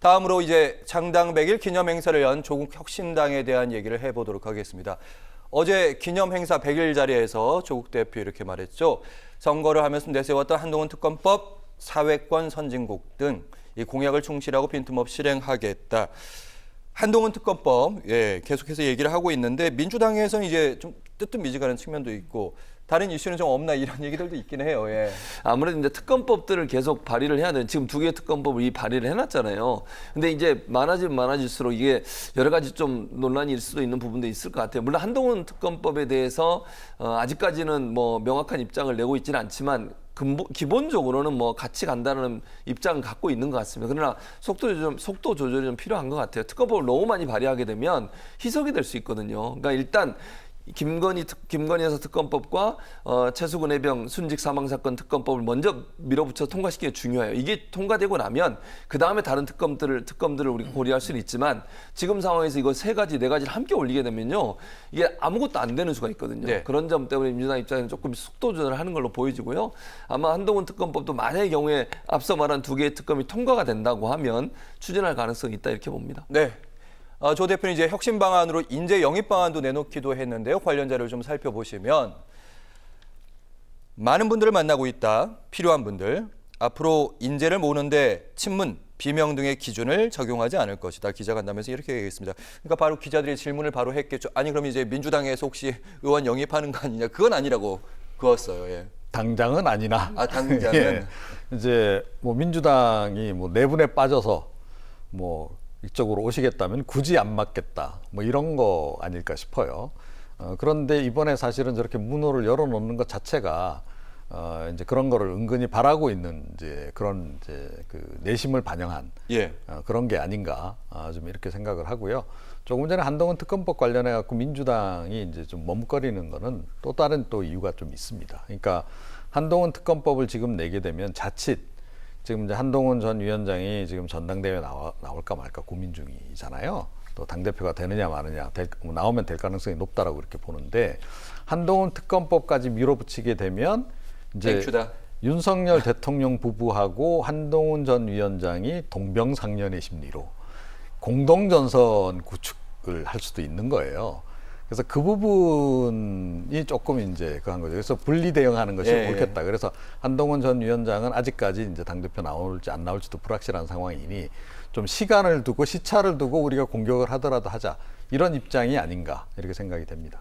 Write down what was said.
다음으로 이제 장당 100일 기념 행사를 연 조국 혁신당에 대한 얘기를 해보도록 하겠습니다. 어제 기념 행사 100일 자리에서 조국 대표 이렇게 말했죠. 선거를 하면서 내세웠던 한동훈 특검법, 사회권 선진국 등 이 공약을 충실하고 빈틈없이 실행하겠다. 한동훈 특검법 예, 계속해서 얘기를 하고 있는데 민주당에서는 이제 좀 뜨뜻미지근한 측면도 있고 다른 이슈는 좀 없나 이런 얘기들도 있긴 해요. 예. 아무래도 이제 특검법들을 계속 발의를 해야 되는 지금 두 개의 특검법을 이 발의를 해놨잖아요. 근데 이제 많아지면 많아질수록 이게 여러 가지 좀 논란이 일 수도 있는 부분도 있을 것 같아요. 물론 한동훈 특검법에 대해서 어, 아직까지는 뭐 명확한 입장을 내고 있지는 않지만 근본, 기본적으로는 뭐 같이 간다는 입장을 갖고 있는 것 같습니다. 그러나 속도 조절, 속도 조절이 좀 필요한 것 같아요. 특검법을 너무 많이 발의하게 되면 희석이 될 수 있거든요. 그러니까 일단 김건희 특, 김건희 여사 특검법과 어, 최수근 해병 순직 사망 사건 특검법을 먼저 밀어붙여 통과시키는 게 중요해요. 이게 통과되고 나면 그 다음에 다른 특검들을 특검들을 우리가 고려할 수는 있지만 지금 상황에서 이거 세 가지 네 가지를 함께 올리게 되면요 이게 아무것도 안 되는 수가 있거든요. 네. 그런 점 때문에 민주당 입장에는 조금 속도 조절을 하는 걸로 보여지고요. 아마 한동훈 특검법도 만약의 경우에 앞서 말한 두 개의 특검이 통과가 된다고 하면 추진할 가능성이 있다 이렇게 봅니다. 네. 어, 조 대표는 이제 혁신 방안으로 인재 영입 방안도 내놓기도 했는데요. 관련 자료를 좀 살펴보시면 많은 분들을 만나고 있다. 필요한 분들. 앞으로 인재를 모으는데 친문, 비명 등의 기준을 적용하지 않을 것이다. 기자간담회에서 이렇게 얘기했습니다. 그러니까 바로 기자들이 질문을 바로 했겠죠. 아니 그럼 이제 민주당에서 혹시 의원 영입하는 거 아니냐? 그건 아니라고 그었어요. 예. 당장은 아니나. 아, 당장은? 예. 이제 뭐 민주당이 뭐 내분에 빠져서 뭐 이쪽으로 오시겠다면 굳이 안 맞겠다. 뭐 이런 거 아닐까 싶어요. 어, 그런데 이번에 사실은 저렇게 문호를 열어놓는 것 자체가 어, 이제 그런 거를 은근히 바라고 있는 이제 그런 이제 그 내심을 반영한 예. 어, 그런 게 아닌가 아, 좀 이렇게 생각을 하고요. 조금 전에 한동훈 특검법 관련해 갖고 민주당이 이제 좀 머뭇거리는 거는 또 다른 또 이유가 좀 있습니다. 그러니까 한동훈 특검법을 지금 내게 되면 자칫 지금 이제 한동훈 전 위원장이 지금 전당대회 나와, 나올까 말까 고민 중이잖아요. 또 당 대표가 되느냐 마느냐 될, 뭐 나오면 될 가능성이 높다라고 이렇게 보는데 한동훈 특검법까지 밀어붙이게 되면 이제 땡큐다. 윤석열 대통령 부부하고 한동훈 전 위원장이 동병상련의 심리로 공동전선 구축을 할 수도 있는 거예요. 그래서 그 부분이 조금 이제 그한 거죠. 그래서 분리 대응하는 것이 예, 예. 옳겠다. 그래서 한동훈 전 위원장은 아직까지 이제 당대표 나올지 안 나올지도 불확실한 상황이니 좀 시간을 두고 시차를 두고 우리가 공격을 하더라도 하자. 이런 입장이 아닌가 이렇게 생각이 됩니다.